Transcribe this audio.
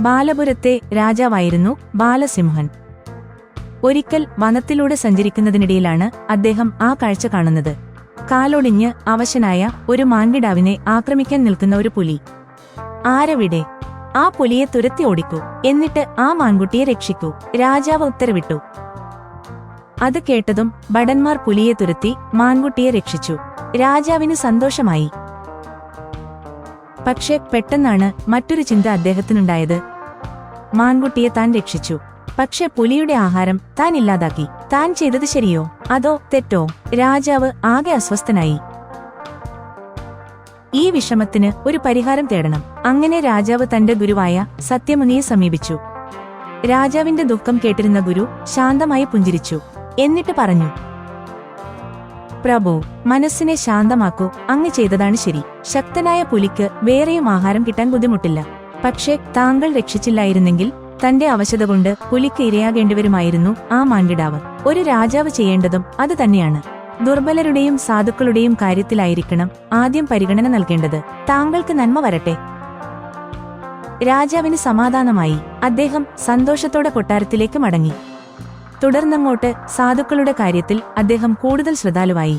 ബാലപുരത്തെ രാജാവായിരുന്നു ബാലസിംഹൻ. ഒരിക്കൽ വനത്തിലൂടെ സഞ്ചരിക്കുന്നതിനിടയിലാണ് അദ്ദേഹം ആ കാഴ്ച കാണുന്നത്. കാലൊടിഞ്ഞ് അവശനായ ഒരു മാൻകിടാവിനെ ആക്രമിക്കാൻ നിൽക്കുന്ന ഒരു പുലി. ആരവിടെ? ആ പുലിയെ തുരത്തി ഓടിക്കൂ. എന്നിട്ട് ആ മാൻകുട്ടിയെ രക്ഷിക്കൂ. രാജാവ് ഉത്തരവിട്ടു. അത് കേട്ടതും ഭടന്മാർ പുലിയെ തുരത്തി മാൻകുട്ടിയെ രക്ഷിച്ചു. രാജാവിന് സന്തോഷമായി. പക്ഷെ പെട്ടെന്നാണ് മറ്റൊരു ചിന്ത അദ്ദേഹത്തിനുണ്ടായത്. മാൻകുട്ടിയെ താൻ രക്ഷിച്ചു. പക്ഷെ പുലിയുടെ ആഹാരം താൻ ഇല്ലാതാക്കി. താൻ ചെയ്തത് ശരിയോ? അതോ തെറ്റോ? രാജാവ് ആകെ അസ്വസ്ഥനായി. ഈ വിഷമത്തിന് ഒരു പരിഹാരം തേടണം. അങ്ങനെ രാജാവ് തന്റെ ഗുരുവായ സത്യമുനിയെ സമീപിച്ചു. രാജാവിന്റെ ദുഃഖം കേട്ടിരുന്ന ഗുരു ശാന്തമായി പുഞ്ചിരിച്ചു. എന്നിട്ട് പറഞ്ഞു പ്രഭു മനസ്സിനെ ശാന്തമാക്കൂ. അങ്ങ് ചെയ്തതാണ് ശരി. ശക്തനായ പുലിക്ക് വേറെയും ആഹാരം കിട്ടാൻ ബുദ്ധിമുട്ടില്ല. പക്ഷേ താങ്കൾ രക്ഷിച്ചില്ലായിരുന്നെങ്കിൽ തന്റെ അവശത കൊണ്ട് പുലിക്ക് ഇരയാകേണ്ടിവരുമായിരുന്നു ആ മാൻകിടാവ്. ഒരു രാജാവ് ചെയ്യേണ്ടതും അത് തന്നെയാണ്. ദുർബലരുടെയും സാധുക്കളുടെയും കാര്യത്തിലായിരിക്കണം ആദ്യം പരിഗണന നൽകേണ്ടത്. താങ്കൾക്ക് നന്മ വരട്ടെ. രാജാവിന് സമാധാനമായി. അദ്ദേഹം സന്തോഷത്തോടെ കൊട്ടാരത്തിലേക്ക് മടങ്ങി. തുടർന്നങ്ങോട്ട് സാധുക്കളുടെ കാര്യത്തിൽ അദ്ദേഹം കൂടുതൽ ശ്രദ്ധാലുവായി